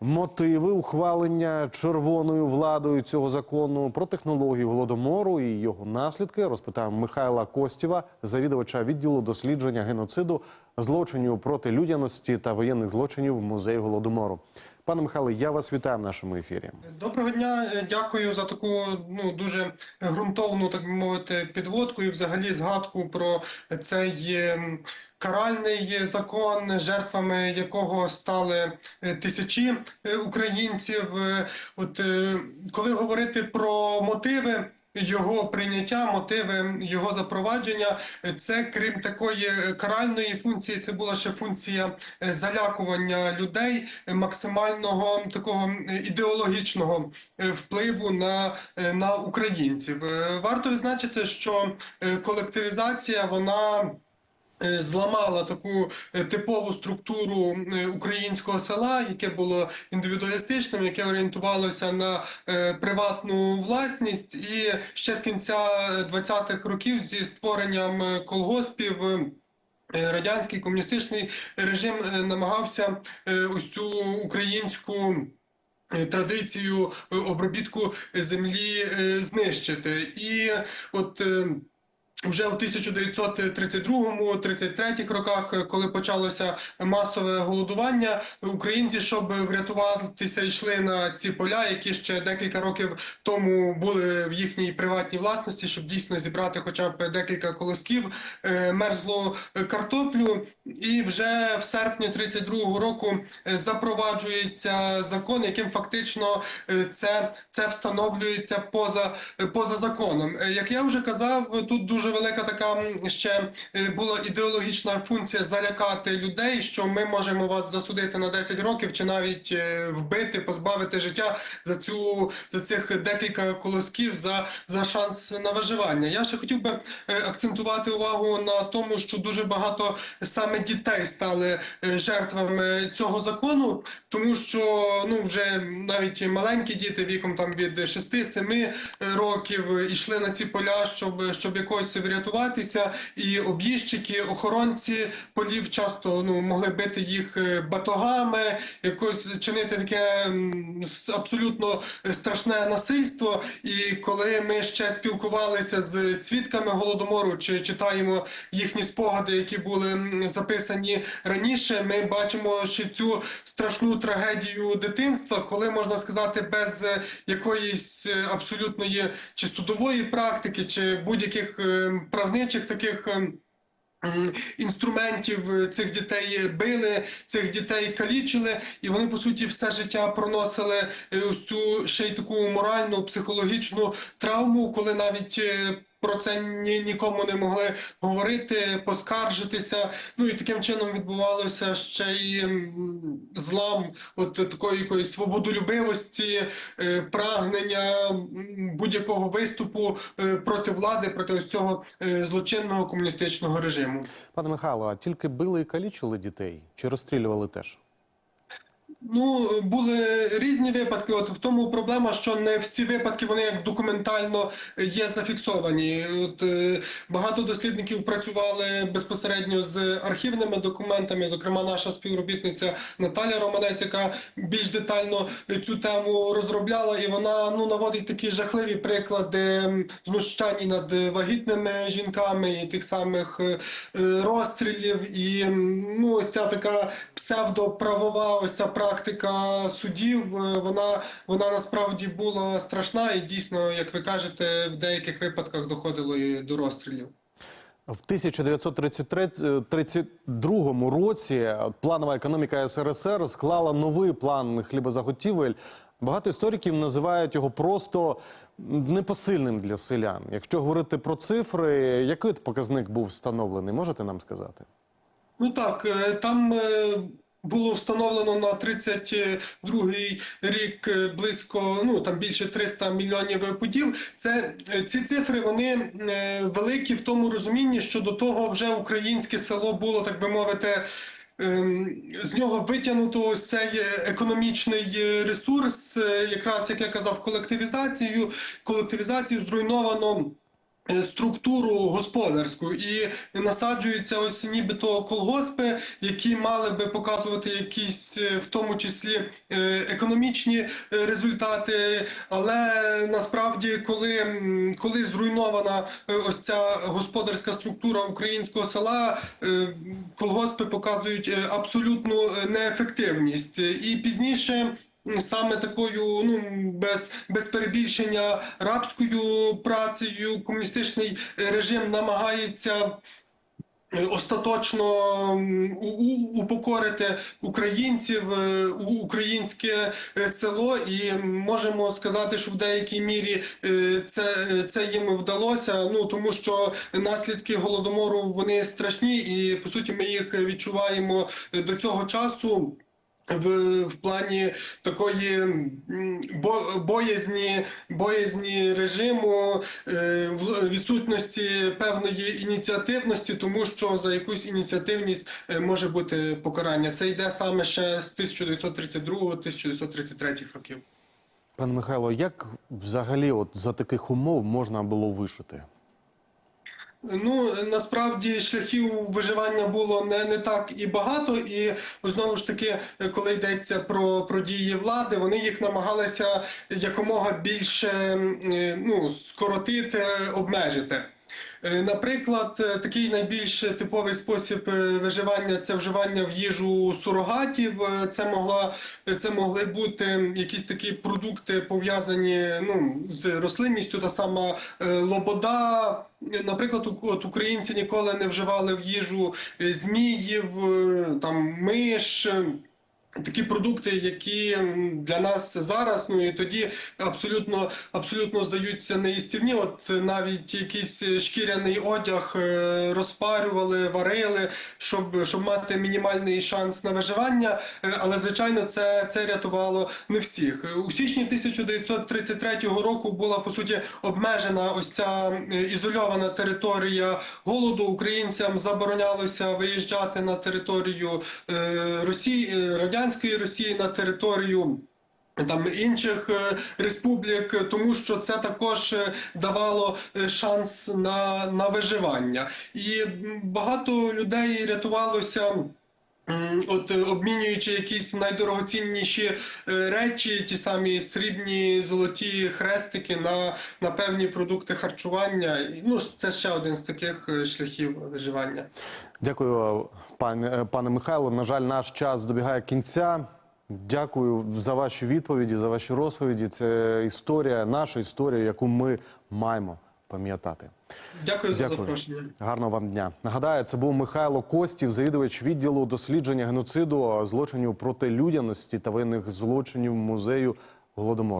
мотиви ухвалення червоною владою цього закону про технологію голодомору і його наслідки розпитав Михайла Костєва, завідувача відділу дослідження геноциду, злочинів проти людяності та воєнних злочинів музею голодомору. Пане Михайле, я вас вітаю в нашому ефірі. Доброго дня, Е, дякую за таку ну дуже ґрунтовну, так би мовити, підводку і взагалі згадку про цей ем, каральний закон, жертвами якого стали е, тисячі е, українців. Е, От коли говорити про мотиви. Його прийняття, мотиви його запровадження, це крім такої каральної функції, це була ще функція залякування людей, максимального такого ідеологічного впливу на, на українців. Варто відзначити, що колективізація вона. Е, Зламала таку е, типову структуру е, українського села, яке було індивідуалістичним, яке орієнтувалося на приватну власність, і ще з кінця 20-х років зі створенням колгоспів. Радянський комуністичний режим намагався ось цю українську традицію обробітку землі знищити. І от вже в 1932-33 роках, коли почалося масове голодування, українці, щоб врятуватися, йшли на ці поля, які ще декілька років тому були в їхній приватній власності, щоб дійсно зібрати хоча б декілька колосків мерзло е, картоплю. І вже в серпні 32-го року е, запроваджується закон, яким фактично е, це, це встановлюється поза, е, поза законом. Як я вже казав, тут дуже велика така ще була ідеологічна функція залякати людей, що ми можемо вас засудити на 10 років чи навіть вбити, позбавити життя за цю за цих декілька колосків за, за шанс на виживання. Я ще хотів би акцентувати увагу на тому, що дуже багато саме дітей стали е, жертвами цього закону, тому що ну вже навіть маленькі діти віком там від 6-7 років йшли на ці поля, щоб, щоб якось врятуватися. І об'їжджики, охоронці полів часто ну могли бити їх е, батогами, якось чинити таке абсолютно страшне насильство. І коли ми ще спілкувалися з свідками голодомору, чи читаємо їхні спогади, які були м, записані раніше, ми бачимо ще цю страшну трагедію дитинства, коли можна сказати, без е, якоїсь е, абсолютної чи судової практики, чи будь-яких е, правничих таких. е, Інструментів цих дітей били, цих дітей калічили, і вони по суті все життя проносили ось цю ще й таку моральну, психологічну травму, коли навіть про це ні, нікому не могли говорити, поскаржитися. Ну і таким чином відбувалося ще й злам от такої якоїсь свободолюбивості, е, прагнення будь-якого виступу е, проти влади, проти ось цього е, злочинного комуністичного режиму. Пане Михайло, а тільки били і калічили дітей чи розстрілювали теж? Ну, були різні випадки. От в тому проблема, що не всі випадки вони як документально є зафіксовані. От е, багато дослідників працювали безпосередньо з архівними документами. Зокрема, наша співробітниця Наталя Романець, яка більш детально цю тему розробляла, і вона ну наводить такі жахливі приклади знущань над вагітними жінками і тих самих е, розстрілів. І ну, ось ця така псевдоправова, ось ця практика судів, е, вона, вона насправді була страшна і дійсно, як ви кажете, в деяких випадках доходило і до розстрілів. В 1932 році планова економіка СРСР склала новий план хлібозаготівель. Багато істориків називають його просто непосильним для селян. Якщо говорити про цифри, який показник був встановлений, можете нам сказати? Ну так, е, там е, було встановлено на 32-й рік е, близько, ну там більше 300 мільйонів пудів. Це е, ці цифри вони е, великі в тому розумінні, що до того вже українське село було, так би мовити. ем, З нього витягнуто ось цей економічний ресурс, якраз як я казав, колективізацію. Колективізацію зруйновано структуру господарську і насаджуються ось нібито колгоспи, які мали би показувати якісь, е, в тому числі, е, економічні е, результати. Але насправді, коли, коли зруйнована е, ось ця господарська структура українського села, е, колгоспи показують е, абсолютну е, неефективність. І пізніше. Саме такою, ну без, без перебільшення рабською працею комуністичний режим намагається е, остаточно упокорити українців, е, українське е, село, і можемо сказати, що в деякій мірі це, це їм вдалося. Ну тому що наслідки голодомору вони страшні, і по суті ми їх відчуваємо до цього часу. В, в плані такої бо, боязні, боязні режиму, е, відсутності певної ініціативності, тому що за якусь ініціативність е, може бути покарання. Це йде саме ще з 1932-1933 років. Пане Михайло, як взагалі от за таких умов можна було вижити? Ну насправді шляхів виживання було не, не так і багато, і знову ж таки, коли йдеться про, про дії влади, вони їх намагалися якомога більше е, ну, скоротити, обмежити. Е, Наприклад, е, такий найбільш типовий спосіб е, виживання це вживання в їжу сурогатів. Це могла це могли бути якісь такі продукти пов'язані ну, з рослинністю, та сама лобода. Наприклад, от українці ніколи не вживали в їжу зміїв, там миш. Такі продукти, які для нас зараз, ну і тоді абсолютно абсолютно здаються неїстівні. От навіть якийсь шкіряний одяг е, розпарювали, варили, щоб, щоб мати мінімальний шанс на виживання. Е, Але звичайно, це, це рятувало не всіх. У січні 1933 року була по суті обмежена ось ця ізольована територія голоду. Українцям заборонялося виїжджати на територію е, Росії, е, радянської Росії на територію. Там інших е, республік, тому що це також е, давало е, шанс на, на виживання, і багато людей рятувалося. От обмінюючи якісь найдорогоцінніші речі, ті самі срібні золоті хрестики на, на певні продукти харчування. Ну це ще один з таких шляхів виживання. Дякую, пане, пане Михайло. На жаль, наш час добігає кінця. Дякую за ваші відповіді, за ваші розповіді. Це історія, наша історія, яку ми маємо пам'ятати. Дякую, за запрошення. Гарного вам дня. Нагадаю, це був Михайло Костів, завідувач відділу дослідження геноциду, злочинів проти людяності та воєнних злочинів музею голодомору.